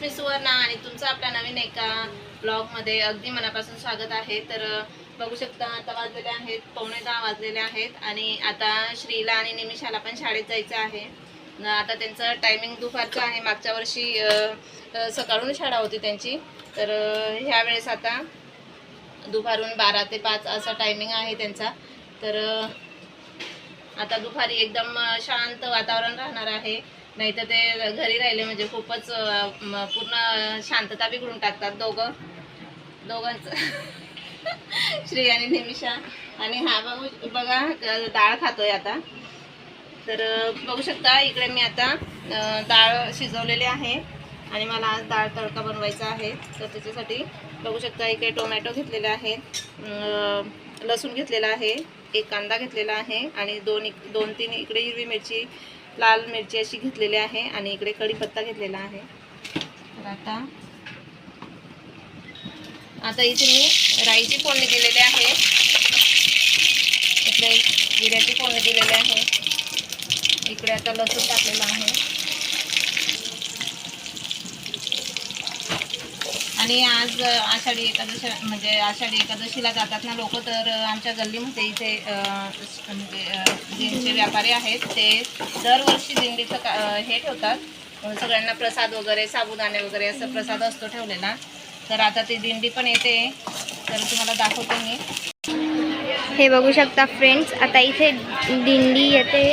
मी सुवर्णा आणि तुमचं आपल्या नवीन एका ब्लॉगमध्ये अगदी मनापासून स्वागत आहे. तर बघू शकता आता वाजलेले आहेत पावणे दहा वाजलेले आहेत आणि आता श्रीला आणि निमिषाला पण शाळेत जायचं आहे. आता त्यांचं टायमिंग दुपारचं आहे. मागच्या वर्षी सकाळून शाळा होती त्यांची. तर ह्यावेळेस ह्या वेळेस आता दुपारून बारा ते पाच असा टायमिंग आहे त्यांचा. तर आता दुपारी एकदम शांत वातावरण राहणार आहे. नाही तर ते घरी राहिले म्हणजे खूपच पूर्ण शांतता बिघडून टाकतात दोघं. दोघांचं. श्री आणि निमिषा. आणि हा बघू बघा डाळ खातोय आता. तर बघू शकता इकडे मी आता डाळ शिजवलेली आहे. आणि मला आज डाळ तडका बनवायचा आहे. तर त्याच्यासाठी बघू शकता इकडे टोमॅटो घेतलेले आहेत लसूण घेतलेला आहे. एक कांदा घेतलेला आहे. आणि दोन दोन तीन इकडे हिरवी मिरची लाल मिरची अशी घेतलेली आहे आणि इकडे कढीपत्ता घेतलेला आहे. तर आता आता इथे मी राईची फोडणी दिलेली आहे. इकडे जिऱ्याची फोडणी दिलेली आहे. इकडे आता लसूण टाकलेला आहे. आणि आज आषाढी एकादशी म्हणजे आषाढी एकादशीला जातात ना लोक तर आमच्या गल्लीमध्ये इथे म्हणजे अ, दिंडीचे व्यापारी आहेत. ते दरवर्षी दिंडीचं का हे ठेवतात. सगळ्यांना प्रसाद वगैरे साबुदाणे वगैरे असं प्रसाद असतो ठेवलेला. तर आता ती दिंडी पण येते. तर तुम्हाला दाखवते मी. हे बघू शकता फ्रेंड्स आता इथे दिंडी येते.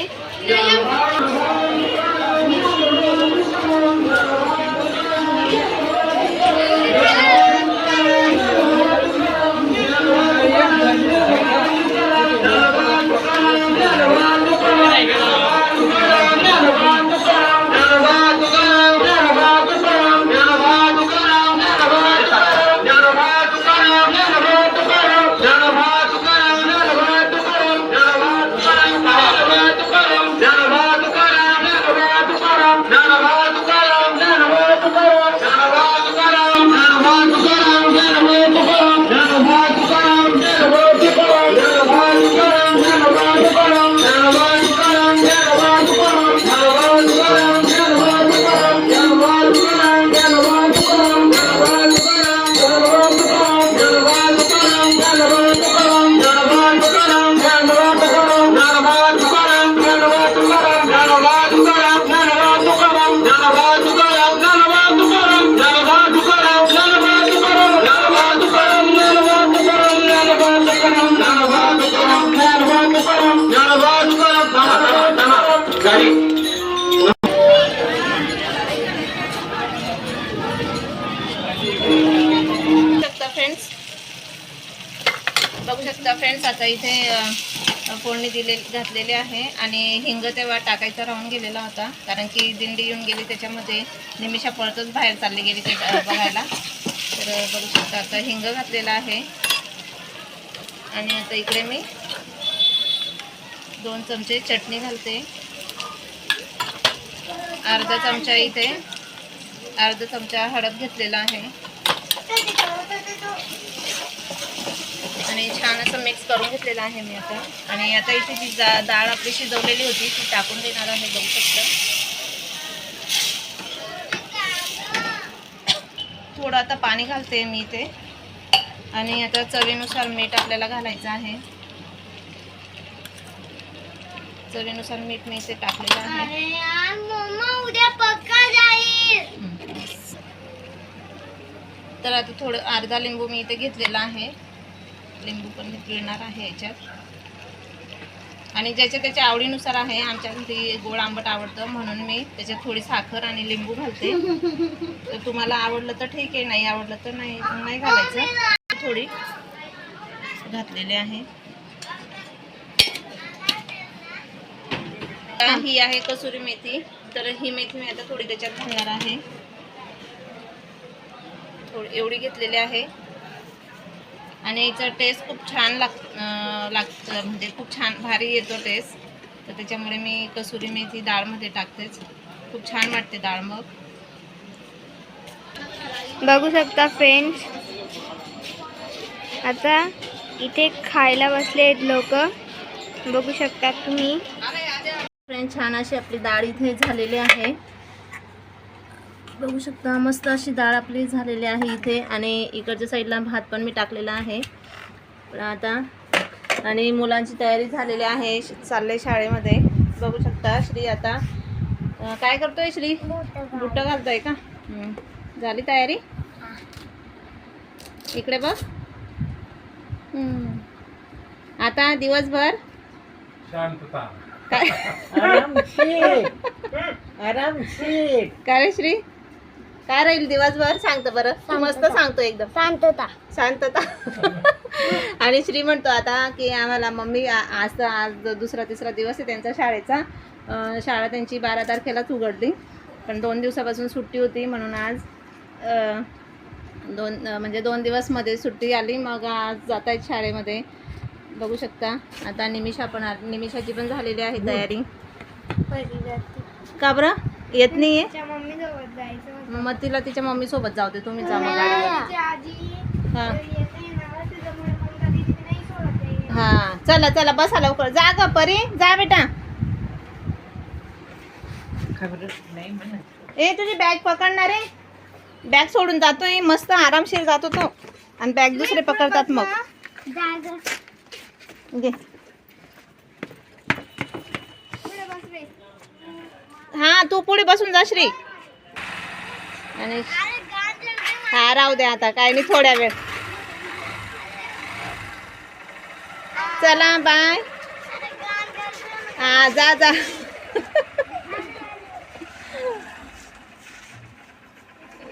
फ्रेंड्स बघू शकता फ्रेंड्स आता इथे फोडणी दिले घातलेली आहे आणि हिंग तेव्हा टाकायचा राहून गेलेला होता. कारण की दिंडी येऊन गेली त्याच्यामध्ये निमिषा पळतच बाहेर चालली गेली ते बघायला. तर बघू शकता आता हिंग घातलेला आहे. आणि आता इकडे मी दोन चमचे चटणी घालते. अर्धा चमचा इथे. अर्धा चमचा हळद घेतलेला आहे. आणि छान असं मिक्स करून घेतलेलं आहे मी आता. आणि आता इथे जी जा डाळ आपली शिजवलेली होती ती टाकून देणार आहे बघू शकतं. थोडं आता पाणी घालते मी इथे. आणि आता चवीनुसार मीठ आपल्याला घालायचं आहे. चवीनुसार मीठ मी इथे टाकलेलं आहे. तर आता थोडं अर्धा लिंबू मी इथे घेतलेला आहे. लिंबू पण मी पिळणार आहे याच्यात. आणि ज्याच्या त्याच्या आवडीनुसार आहे आमच्या घरी गोड आंबट आवडतं म्हणून मी त्याच्यात थोडी साखर आणि लिंबू घालते. तर तुम्हाला आवडलं तर ठीक आहे नाही आवडलं तर नाही नाही घालायचं. थोडी घातलेली आहे. ही आहे कसुरी मेथी. तर ही मेथी मी आता थोडी त्याच्यात घालणार आहे. थोडी एवढी घेतलेली आहे. आणि याचा टेस्ट खूप छान लाग लागतं. म्हणजे खूप छान भारी येतो टेस्ट तर त्याच्यामुळे मी कसुरी मेथी डाळमध्ये टाकतेच खूप छान वाटते डाळ मग. बघू शकता फ्रेंड्स आता इथे खायला बसले आहेत लोक. बघू शकता तुम्ही. फ्रेंड छान अशी आपली डाळ इथे झालेली आहे. बघू शकता मस्त अशी डाळ आपली झालेली आहे इथे. आणि इकडच्या साईडला भात पण मी टाकलेला आहे. पण आता आणि मुलांची तयारी झालेली आहे चालले शाळेमध्ये. बघू शकता श्री आता काय करतोय श्री? बुट्ट घालतोय का. झाली तयारी? इकडे बघ. हं. आता दिवसभर? शांतता. काय? आरामशीर आरामशीर काय रे श्री? काय राहील दिवसभर? सांगतो बरं. मस्त सांगतो एकदम. शांतता. शांतता. आणि श्री म्हणतो आता की आम्हाला मम्मी आ- आज तर आज दुसरा तिसरा दिवस आहे त्यांचा शाळेचा. अं, शाळा त्यांची बारा तारखेलाच उघडली. पण दोन दिवसापासून सुट्टी होती म्हणून आज अं, दोन अं, म्हणजे दोन दिवसमध्ये सुट्टी आली. मग आज जात आहेत शाळेमध्ये. बघू शकता. आता निमिषा पण निमिषाची पण झालेली आहे तयारी. का बरं? येत नाही आहे मम्मी सोबत जायचं मग तिला तिच्या मम्मी सोबत जाऊ दे तुम्ही जा मग हां. हा. चला चला बसा लवकर. जा ग परी. जा बेटा. खबर नाही म्हणत. ए तुझी बॅग पकडणार आहे बॅग सोडून जातोय. मस्त आरामशीर जातो तो. आणि बॅग दुसरे पकडतात मग. घे. हां हा तू पुढे बसून जा श्री. आणि हा राहू दे आता काय नाही थोड्या वेळ. चला बाय. हा जा जा.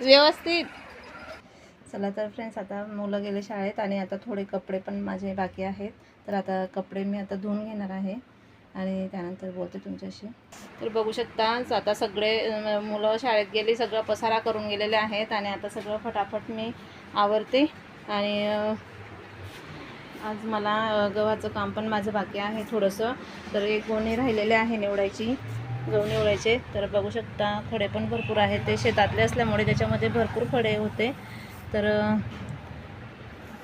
व्यवस्थित. चला तर फ्रेंड्स आता मुलं गेले शाळेत आणि आता थोडे कपडे पण माझे बाकी आहेत. तर आता कपडे मी आता धुवून घेणार आहे आणि त्यानंतर बोलते तुमच्याशी. तर बघू शकता आता सगळे मुलं शाळेत गेली सगळं पसारा करून गेलेले आहेत आणि आता सगळं फटाफट मी आवरते आणि आज मला गव्हाचं काम पण माझं बाकी आहे थोडंसं. तर एक गोणी राहिलेले आहे निवडायची गहू निवडायचे. तर बघू शकता खडे पण भरपूर आहेत. ते शेतातले असल्यामुळे त्याच्यामध्ये भरपूर खडे होते. तर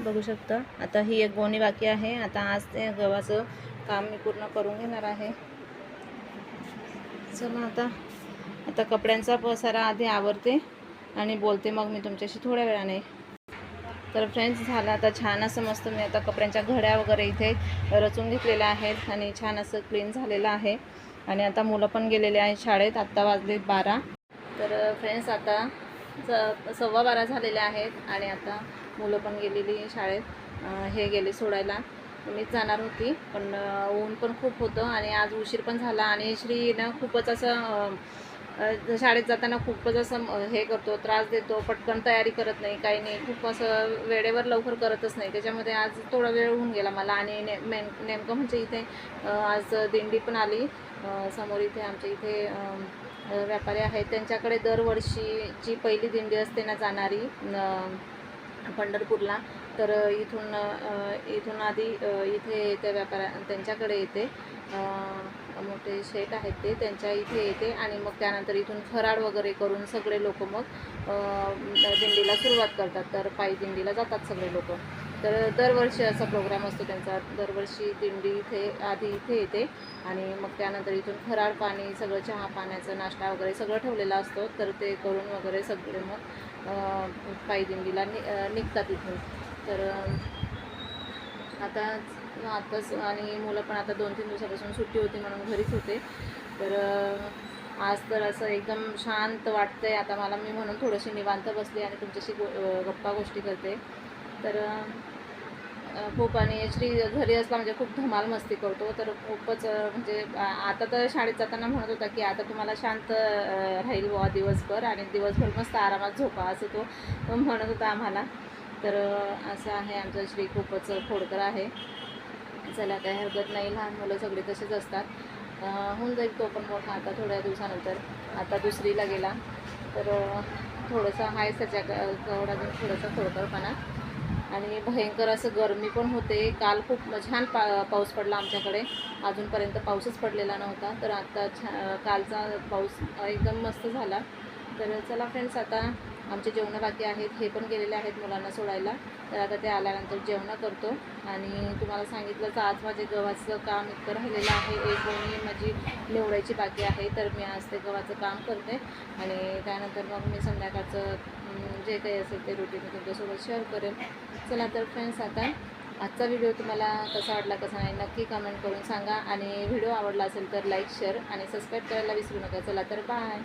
बघू शकता. आता ही एक गोणी बाकी आहे. आता आज ते गव्हाचं काम मी पूर्ण करून घेणार आहे. चला आता. आता कपड्यांचा पसारा आधी आवरते आणि बोलते मग मी तुमच्याशी थोड्या वेळाने. तर फ्रेंड्स झालं आता छान असं मस्त मी आता कपड्यांच्या घड्या वगैरे इथे रचून घेतलेल्या आहेत आणि छान असं क्लीन झालेलं आहे. आणि आता मुलं पण गेलेले आहेत शाळेत. आत्ता वाजले बारा. तर फ्रेंड्स आता स सव्वा बारा झालेल्या आहेत आणि आता मुलं पण गेलेली शाळेत. हे गेले सोडायला. मीच जाणार होती पण ऊन पण खूप होतं आणि आज उशीर पण झाला आणि श्री ना खूपच असं शाळेत जाताना खूपच असं हे करतो त्रास देतो पटकन तयारी करत नाही काही नाही खूप असं वेळेवर लवकर करतच नाही. त्याच्यामध्ये आज थोडा वेळ होऊन गेला मला आणि ने मेन नेमकं म्हणजे इथे आज दिंडी पण आली. समोर इथे आमच्या इथे व्यापारी आहेत. त्यांच्याकडे दरवर्षीची पहिली दिंडी असते ना जाणारी पंढरपूरला. तर इथून इथून आधी इथे त्या व्यापाऱ्या त्यांच्याकडे येते. मोठे शेट आहेत ते त्यांच्या इथे येते आणि मग त्यानंतर इथून फराळ वगैरे करून सगळे लोक मग दिंडीला सुरुवात करतात. तर पायी दिंडीला जातात सगळे लोक. तर दरवर्षी असा प्रोग्राम असतो त्यांचा. दरवर्षी दिंडी इथे आधी इथे येते. आणि मग त्यानंतर इथून फराळ पाणी सगळं चहा पाण्याचं नाश्ता वगैरे सगळं ठेवलेलं असतं. तर ते करून वगैरे सगळे मग पायी दिंडीला नि निघतात इथून. तर आता आताच आणि मुलं पण आता दोन तीन दिवसापासून सुट्टी होती म्हणून घरीच होते. तर आज तर असं एकदम शांत वाटतंय. आता मला मी म्हणून थोडीशी निवांत बसली आणि तुमच्याशी गो गप्पा गोष्टी करते. तर खूप आणि श्री घरी असला म्हणजे खूप धमाल मस्ती करतो. तर खूपच म्हणजे आता तर शाळेत जाताना म्हणत होता की आता तुम्हाला शांत राहील बुवा दिवसभर आणि दिवसभर मस्त आरामात झोपा असं तो म्हणत होता आम्हाला. तर असं आहे आमचा श्री खूपच खोडकर आहे. चला काय हरकत नाही. लहान मुलं सगळे तसेच असतात. होऊन जाईल तो पण मोठा आता थोड्या दिवसानंतर. आता दुसरीला गेला. तर थोडंसं आहे सध्या थोडा थोडंसं खोडकरपणा. आणि भयंकर असं गरमी पण होते. काल खूप छान पा पाऊस पडला आमच्याकडे. अजूनपर्यंत पाऊसच पडलेला नव्हता. तर आत्ता छा कालचा पाऊस एकदम मस्त झाला. तर चला फ्रेंड्स आता आमचे जेवणं बाकी आहेत हे पण गेलेले आहेत मुलांना सोडायला. तर आता ते आल्यानंतर जेवणं करतो. आणि तुम्हाला सांगितलंच आज माझे गव्हाचं काम इतकं राहिलेलं आहे. एक गोणी माझी निवडायची बाकी आहे तर मी आज ते गव्हाचं काम करते. आणि त्यानंतर मग मी संध्याकाळचं जे काही असेल ते रुटीन तुमच्यासोबत शेअर करेन. चला तर फ्रेंड्स आता आजचा व्हिडिओ तुम्हाला कसा वाटला कसा नाही नक्की कमेंट करून सांगा. आणि व्हिडिओ आवडला असेल तर लाईक शेअर आणि सबस्क्राईब करायला विसरू नका. चला तर बाय